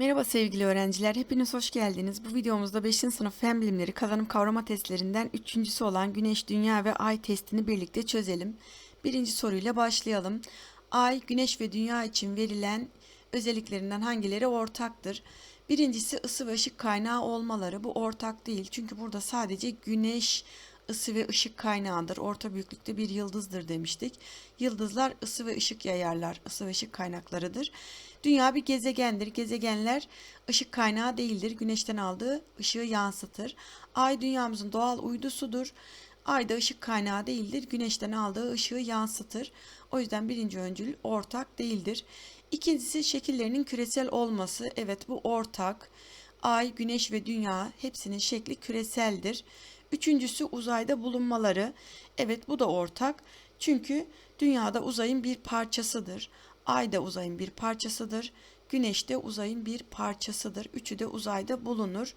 Merhaba sevgili öğrenciler, hepiniz hoş geldiniz. Bu videomuzda 5. sınıf fen bilimleri kazanım kavrama testlerinden üçüncüsü olan Güneş, Dünya ve Ay testini birlikte çözelim. Birinci soruyla başlayalım. Ay, Güneş ve Dünya için verilen özelliklerinden hangileri ortaktır? Birincisi ısı ve ışık kaynağı olmaları. Bu ortak değil çünkü burada sadece Güneş ısı ve ışık kaynağıdır. Orta büyüklükte bir yıldızdır demiştik. Yıldızlar ısı ve ışık yayarlar. Isı ve ışık kaynaklarıdır. Dünya bir gezegendir. Gezegenler ışık kaynağı değildir. Güneşten aldığı ışığı yansıtır. Ay dünyamızın doğal uydusudur. Ay da ışık kaynağı değildir. Güneşten aldığı ışığı yansıtır. O yüzden birinci öncül ortak değildir. İkincisi şekillerinin küresel olması. Evet bu ortak. Ay, Güneş ve Dünya hepsinin şekli küreseldir. Üçüncüsü uzayda bulunmaları. Evet bu da ortak. Çünkü dünyada uzayın bir parçasıdır. Ay da uzayın bir parçasıdır. Güneş de uzayın bir parçasıdır. Üçü de uzayda bulunur.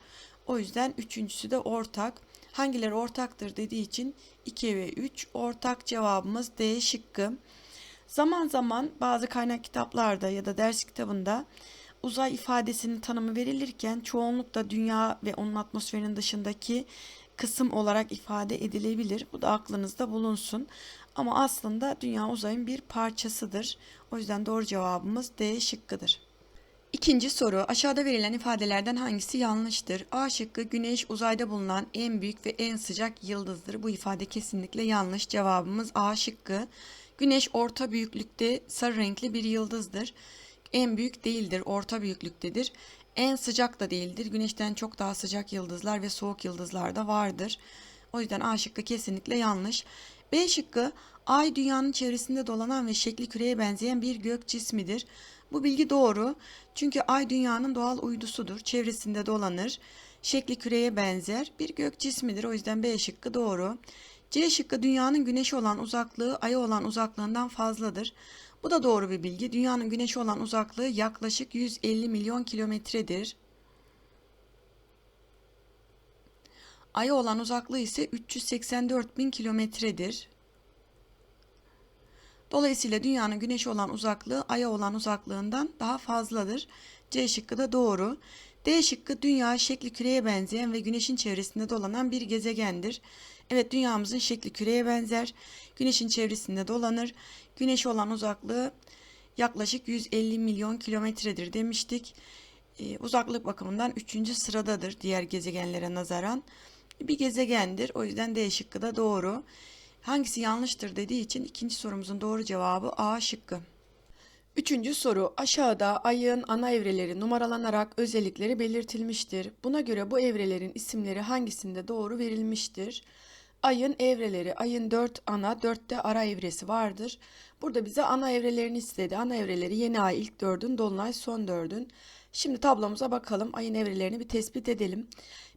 O yüzden üçüncüsü de ortak. Hangileri ortaktır dediği için 2 ve 3 ortak cevabımız D şıkkı. Zaman zaman bazı kaynak kitaplarda ya da ders kitabında uzay ifadesinin tanımı verilirken çoğunlukla dünya ve onun atmosferinin dışındaki kısım olarak ifade edilebilir. Bu da aklınızda bulunsun. Ama aslında dünya uzayın bir parçasıdır. O yüzden doğru cevabımız D şıkkıdır. İkinci soru aşağıda verilen ifadelerden hangisi yanlıştır? A şıkkı güneş uzayda bulunan en büyük ve en sıcak yıldızdır. Bu ifade kesinlikle yanlış. Cevabımız A şıkkı. Güneş orta büyüklükte sarı renkli bir yıldızdır. En büyük değildir, orta büyüklüktedir. En sıcak da değildir. Güneşten çok daha sıcak yıldızlar ve soğuk yıldızlar da vardır. O yüzden A şıkkı kesinlikle yanlış. B şıkkı Ay dünyanın çevresinde dolanan ve şekli küreye benzeyen bir gök cismidir. Bu bilgi doğru. Çünkü Ay dünyanın doğal uydusudur. Çevresinde dolanır. Şekli küreye benzer bir gök cismidir. O yüzden B şıkkı doğru. C şıkkı dünyanın güneşe olan uzaklığı Ay'a olan uzaklığından fazladır. Bu da doğru bir bilgi. Dünyanın güneşe olan uzaklığı yaklaşık 150 milyon kilometredir. Ay'a olan uzaklığı ise 384 bin kilometredir. Dolayısıyla dünyanın güneşe olan uzaklığı Ay'a olan uzaklığından daha fazladır. C şıkkı da doğru. D şıkkı dünya şekli küreye benzeyen ve güneşin çevresinde dolanan bir gezegendir. Evet dünyamızın şekli küreye benzer. Güneşin çevresinde dolanır. Güneşe olan uzaklığı yaklaşık 150 milyon kilometredir demiştik. Ee, uzaklık bakımından 3. sıradadır diğer gezegenlere nazaran. Bir gezegendir. O yüzden D şıkkı da doğru. Hangisi yanlıştır dediği için ikinci sorumuzun doğru cevabı A şıkkı. Üçüncü soru aşağıda ayın ana evreleri numaralanarak özellikleri belirtilmiştir. Buna göre bu evrelerin isimleri hangisinde doğru verilmiştir? Ayın evreleri, ayın dört ana, dörtte ara evresi vardır. Burada bize ana evrelerini istedi. Ana evreleri yeni ay ilk dördün, dolunay son dördün. Şimdi tablomuza bakalım. Ayın evrelerini bir tespit edelim.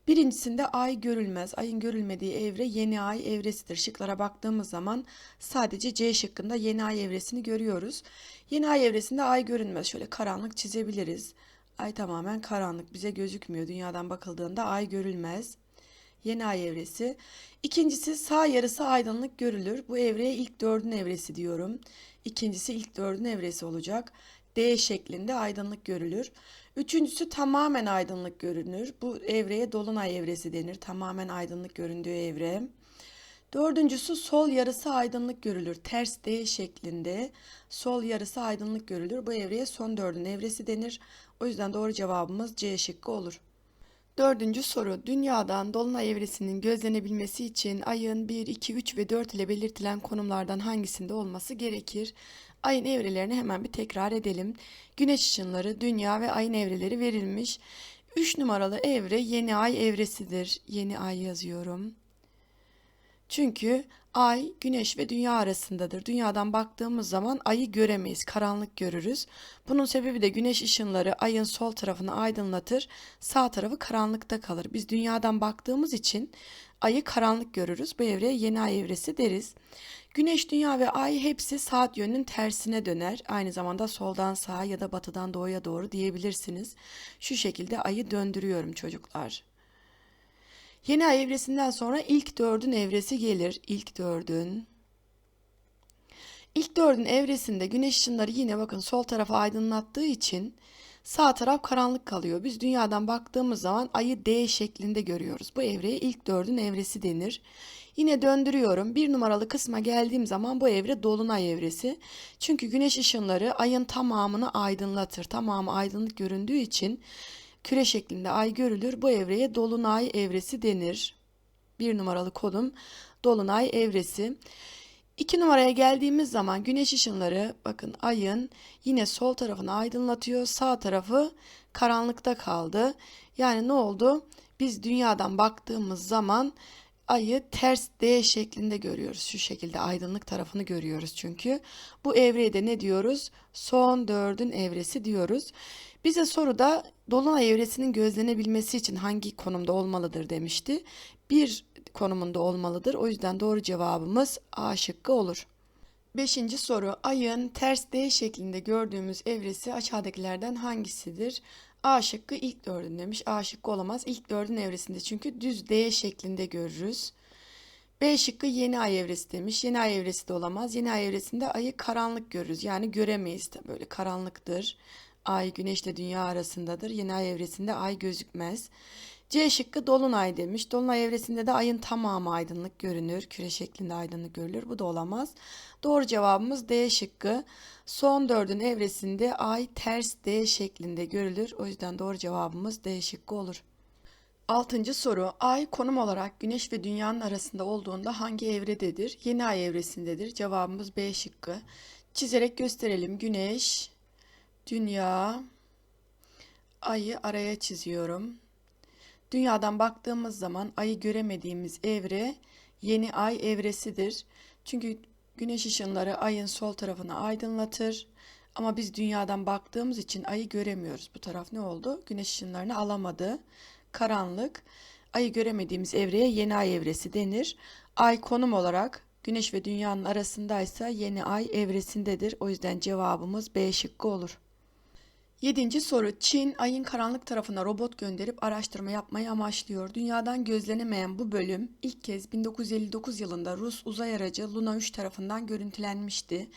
Birincisinde ay görülmez. Ayın görülmediği evre yeni ay evresidir. Şıklara baktığımız zaman sadece C şıkkında yeni ay evresini görüyoruz. Yeni ay evresinde ay görünmez. Şöyle karanlık çizebiliriz. Ay tamamen karanlık bize gözükmüyor. Dünyadan bakıldığında ay görülmez. Yeni ay evresi. İkincisi sağ yarısı aydınlık görülür. Bu evreye ilk dördün evresi diyorum. İkincisi ilk dördün evresi olacak. D şeklinde aydınlık görülür. Üçüncüsü tamamen aydınlık görünür. Bu evreye dolunay evresi denir. Tamamen aydınlık göründüğü evre. Dördüncüsü sol yarısı aydınlık görülür. Ters D şeklinde sol yarısı aydınlık görülür. Bu evreye son dördün evresi denir. O yüzden doğru cevabımız C şıkkı olur. Dördüncü soru. Dünyadan dolunay evresinin gözlenebilmesi için ayın 1, 2, 3 ve 4 ile belirtilen konumlardan hangisinde olması gerekir? Ayın evrelerini hemen bir tekrar edelim. Güneş ışınları, dünya ve ayın evreleri verilmiş. 3 numaralı evre yeni ay evresidir. Yeni ay yazıyorum. Çünkü ay güneş ve dünya arasındadır. Dünyadan baktığımız zaman ayı göremeyiz, karanlık görürüz. Bunun sebebi de güneş ışınları ayın sol tarafını aydınlatır, sağ tarafı karanlıkta kalır. Biz dünyadan baktığımız için ayı karanlık görürüz. Bu evreye yeni ay evresi deriz. Güneş, dünya ve ay hepsi saat yönünün tersine döner. Aynı zamanda soldan sağa ya da batıdan doğuya doğru diyebilirsiniz. Şu şekilde ayı döndürüyorum çocuklar. Yeni ay evresinden sonra ilk dördün evresi gelir. İlk dördün. İlk dördün evresinde güneş ışınları yine bakın sol tarafa aydınlattığı için Sağ taraf karanlık kalıyor. Biz dünyadan baktığımız zaman ayı D şeklinde görüyoruz. Bu evreye ilk dördün evresi denir. Yine döndürüyorum. Bir numaralı kısma geldiğim zaman bu evre dolunay evresi. Çünkü güneş ışınları ayın tamamını aydınlatır. Tamamı aydınlık göründüğü için küre şeklinde ay görülür. Bu evreye dolunay evresi denir. Bir numaralı kodum dolunay evresi. İki numaraya geldiğimiz zaman güneş ışınları bakın ayın yine sol tarafını aydınlatıyor. Sağ tarafı karanlıkta kaldı. Yani ne oldu? Biz dünyadan baktığımız zaman ayı ters D şeklinde görüyoruz. Şu şekilde aydınlık tarafını görüyoruz çünkü. Bu evreye de ne diyoruz? Son dördün evresi diyoruz. Bize soruda dolunay evresinin gözlenebilmesi için hangi konumda olmalıdır demişti. Bir konumunda olmalıdır. O yüzden doğru cevabımız A şıkkı olur. Beşinci soru. Ayın ters D şeklinde gördüğümüz evresi aşağıdakilerden hangisidir? A şıkkı ilk dördün demiş. A şıkkı olamaz. İlk dördün evresinde çünkü düz D şeklinde görürüz. B şıkkı yeni ay evresi demiş. Yeni ay evresi de olamaz. Yeni ay evresinde ayı karanlık görürüz. Yani göremeyiz de böyle karanlıktır. Ay güneşle dünya arasındadır. Yeni ay evresinde ay gözükmez. C şıkkı dolunay demiş. Dolunay evresinde de ayın tamamı aydınlık görünür. Küre şeklinde aydınlık görülür. Bu da olamaz. Doğru cevabımız D şıkkı. Son dördün evresinde ay ters D şeklinde görülür. O yüzden doğru cevabımız D şıkkı olur. Altıncı soru. Ay konum olarak Güneş ve Dünya'nın arasında olduğunda hangi evrededir? Yeni ay evresindedir. Cevabımız B şıkkı. Çizerek gösterelim. Güneş, Dünya, Ay'ı araya çiziyorum. Dünyadan baktığımız zaman ayı göremediğimiz evre yeni ay evresidir. Çünkü güneş ışınları ayın sol tarafını aydınlatır. Ama biz dünyadan baktığımız için ayı göremiyoruz. Bu taraf ne oldu? Güneş ışınlarını alamadı. Karanlık. Ayı göremediğimiz evreye yeni ay evresi denir. Ay konum olarak güneş ve dünyanın arasındaysa yeni ay evresindedir. O yüzden cevabımız B şıkkı olur. Yedinci soru. Çin ayın karanlık tarafına robot gönderip araştırma yapmayı amaçlıyor. Dünyadan gözlenemeyen bu bölüm ilk kez 1959 yılında Rus uzay aracı Luna 3 tarafından görüntülenmişti.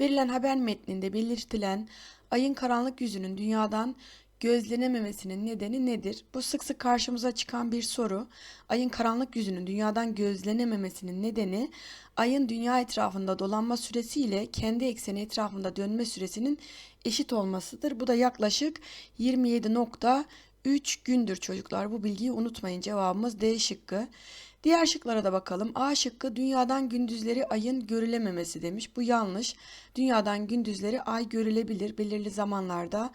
Verilen haber metninde belirtilen ayın karanlık yüzünün dünyadan gözlenememesinin nedeni nedir? Bu sık sık karşımıza çıkan bir soru. Ayın karanlık yüzünün dünyadan gözlenememesinin nedeni ayın dünya etrafında dolanma süresi ile kendi ekseni etrafında dönme süresinin eşit olmasıdır. Bu da yaklaşık 27.3 gündür çocuklar. Bu bilgiyi unutmayın. Cevabımız D şıkkı. Diğer şıklara da bakalım. A şıkkı dünyadan gündüzleri ayın görülememesi demiş. Bu yanlış. Dünyadan gündüzleri ay görülebilir. Belirli zamanlarda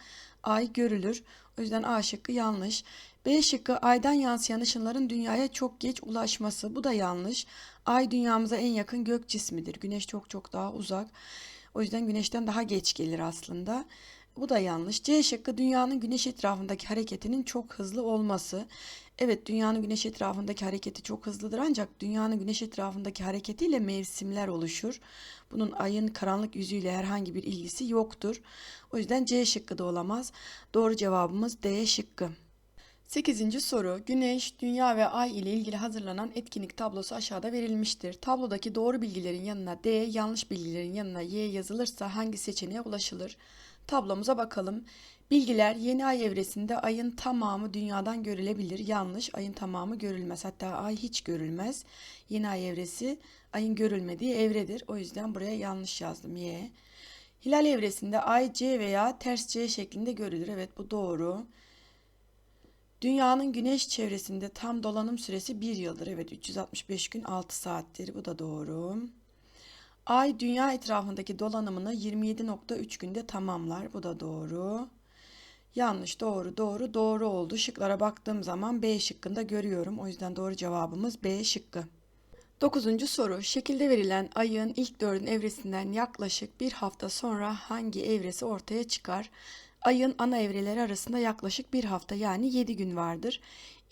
ay görülür. O yüzden A şıkkı yanlış. B şıkkı aydan yansıyan ışınların dünyaya çok geç ulaşması. Bu da yanlış. Ay dünyamıza en yakın gök cismidir. Güneş çok çok daha uzak. O yüzden güneşten daha geç gelir aslında. Bu da yanlış. C şıkkı dünyanın güneş etrafındaki hareketinin çok hızlı olması. Evet dünyanın güneş etrafındaki hareketi çok hızlıdır ancak dünyanın güneş etrafındaki hareketiyle mevsimler oluşur. Bunun ayın karanlık yüzüyle herhangi bir ilgisi yoktur. O yüzden C şıkkı da olamaz. Doğru cevabımız D şıkkı. 8. soru. Güneş, Dünya ve Ay ile ilgili hazırlanan etkinlik tablosu aşağıda verilmiştir. Tablodaki doğru bilgilerin yanına D, yanlış bilgilerin yanına Y yazılırsa hangi seçeneğe ulaşılır? Tablomuza bakalım. Bilgiler yeni ay evresinde ayın tamamı dünyadan görülebilir. Yanlış. Ayın tamamı görülmez. Hatta ay hiç görülmez. Yeni ay evresi ayın görülmediği evredir. O yüzden buraya yanlış yazdım. Y. Hilal evresinde ay C veya ters C şeklinde görülür. Evet bu doğru. Dünyanın güneş çevresinde tam dolanım süresi 1 yıldır. Evet 365 gün 6 saattir. Bu da doğru. Ay dünya etrafındaki dolanımını 27.3 günde tamamlar. Bu da doğru. Yanlış, doğru, doğru, doğru oldu. Şıklara baktığım zaman B şıkkında görüyorum. O yüzden doğru cevabımız B şıkkı. Dokuzuncu soru. Şekilde verilen ayın ilk dördün evresinden yaklaşık bir hafta sonra hangi evresi ortaya çıkar? Ayın ana evreleri arasında yaklaşık bir hafta yani 7 gün vardır.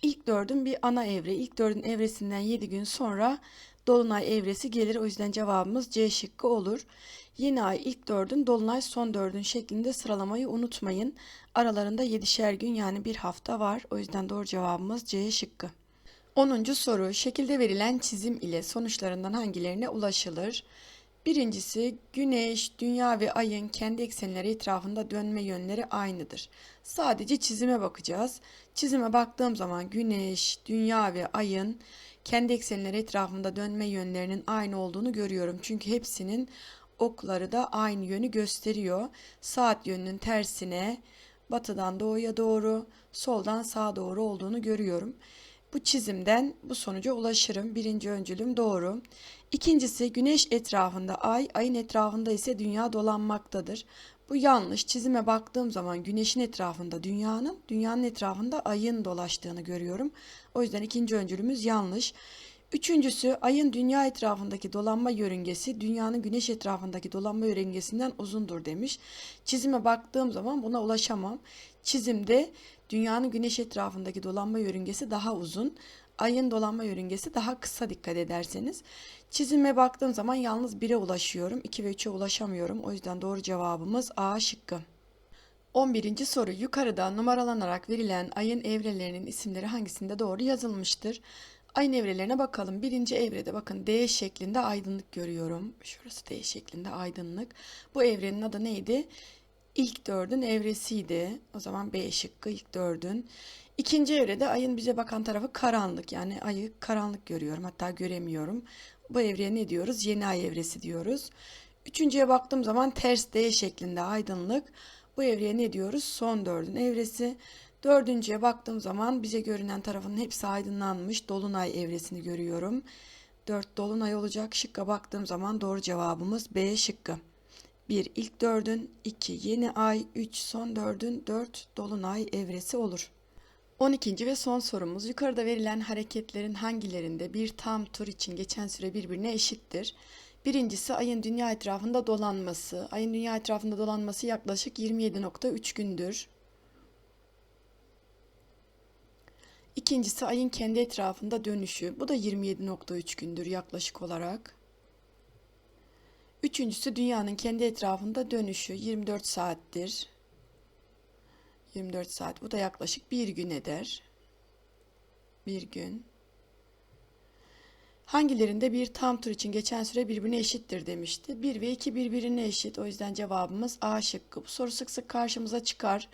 İlk dördün bir ana evre. İlk dördün evresinden 7 gün sonra Dolunay evresi gelir. O yüzden cevabımız C şıkkı olur. Yeni ay ilk dördün, dolunay son dördün şeklinde sıralamayı unutmayın. Aralarında 7'şer gün yani bir hafta var. O yüzden doğru cevabımız C şıkkı. 10. soru. Şekilde verilen çizim ile sonuçlarından hangilerine ulaşılır? Birincisi Güneş, Dünya ve Ay'ın kendi eksenleri etrafında dönme yönleri aynıdır. Sadece çizime bakacağız. Çizime baktığım zaman Güneş, Dünya ve Ay'ın kendi eksenleri etrafında dönme yönlerinin aynı olduğunu görüyorum. Çünkü hepsinin okları da aynı yönü gösteriyor. Saat yönünün tersine batıdan doğuya doğru, soldan sağa doğru olduğunu görüyorum. Bu çizimden bu sonuca ulaşırım. Birinci öncülüm doğru. İkincisi güneş etrafında ay, ayın etrafında ise dünya dolanmaktadır. Bu yanlış. Çizime baktığım zaman güneşin etrafında dünyanın, dünyanın etrafında ayın dolaştığını görüyorum. O yüzden ikinci öncülümüz yanlış. Üçüncüsü ayın dünya etrafındaki dolanma yörüngesi dünyanın güneş etrafındaki dolanma yörüngesinden uzundur demiş. Çizime baktığım zaman buna ulaşamam. Çizimde dünyanın güneş etrafındaki dolanma yörüngesi daha uzun. Ayın dolanma yörüngesi daha kısa dikkat ederseniz. Çizime baktığım zaman yalnız 1'e ulaşıyorum. 2 ve 3'e ulaşamıyorum. O yüzden doğru cevabımız A şıkkı. 11. soru yukarıda numaralanarak verilen ayın evrelerinin isimleri hangisinde doğru yazılmıştır? Ayın evrelerine bakalım. Birinci evrede bakın D şeklinde aydınlık görüyorum. Şurası D şeklinde aydınlık. Bu evrenin adı neydi? İlk dördün evresiydi. O zaman B şıkkı ilk dördün. İkinci evrede ayın bize bakan tarafı karanlık. Yani ayı karanlık görüyorum. Hatta göremiyorum. Bu evreye ne diyoruz? Yeni ay evresi diyoruz. Üçüncüye baktığım zaman ters D şeklinde aydınlık. Bu evreye ne diyoruz? Son dördün evresi. Dördüncüye baktığım zaman bize görünen tarafın hepsi aydınlanmış. Dolunay evresini görüyorum. Dört dolunay olacak. Şıkka baktığım zaman doğru cevabımız B şıkkı. 1 ilk dördün, 2 yeni ay, 3 son dördün, 4 dolunay evresi olur. 12. ve son sorumuz yukarıda verilen hareketlerin hangilerinde bir tam tur için geçen süre birbirine eşittir? Birincisi ayın dünya etrafında dolanması. Ayın dünya etrafında dolanması yaklaşık 27.3 gündür. İkincisi ayın kendi etrafında dönüşü. Bu da 27.3 gündür yaklaşık olarak. Üçüncüsü dünyanın kendi etrafında dönüşü 24 saattir. 24 saat. Bu da yaklaşık bir gün eder. Bir gün. Hangilerinde bir tam tur için geçen süre birbirine eşittir demişti. 1 ve 2 birbirine eşit. O yüzden cevabımız A şıkkı. Bu soru sık sık karşımıza çıkar.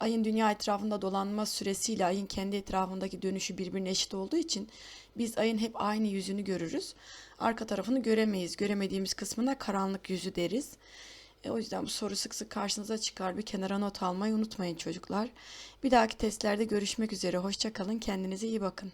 Ayın dünya etrafında dolanma süresiyle ayın kendi etrafındaki dönüşü birbirine eşit olduğu için biz ayın hep aynı yüzünü görürüz. Arka tarafını göremeyiz. Göremediğimiz kısmına karanlık yüzü deriz. E, o yüzden bu soru sık sık karşınıza çıkar. Bir kenara not almayı unutmayın çocuklar. Bir dahaki testlerde görüşmek üzere. Hoşçakalın. Kendinize iyi bakın.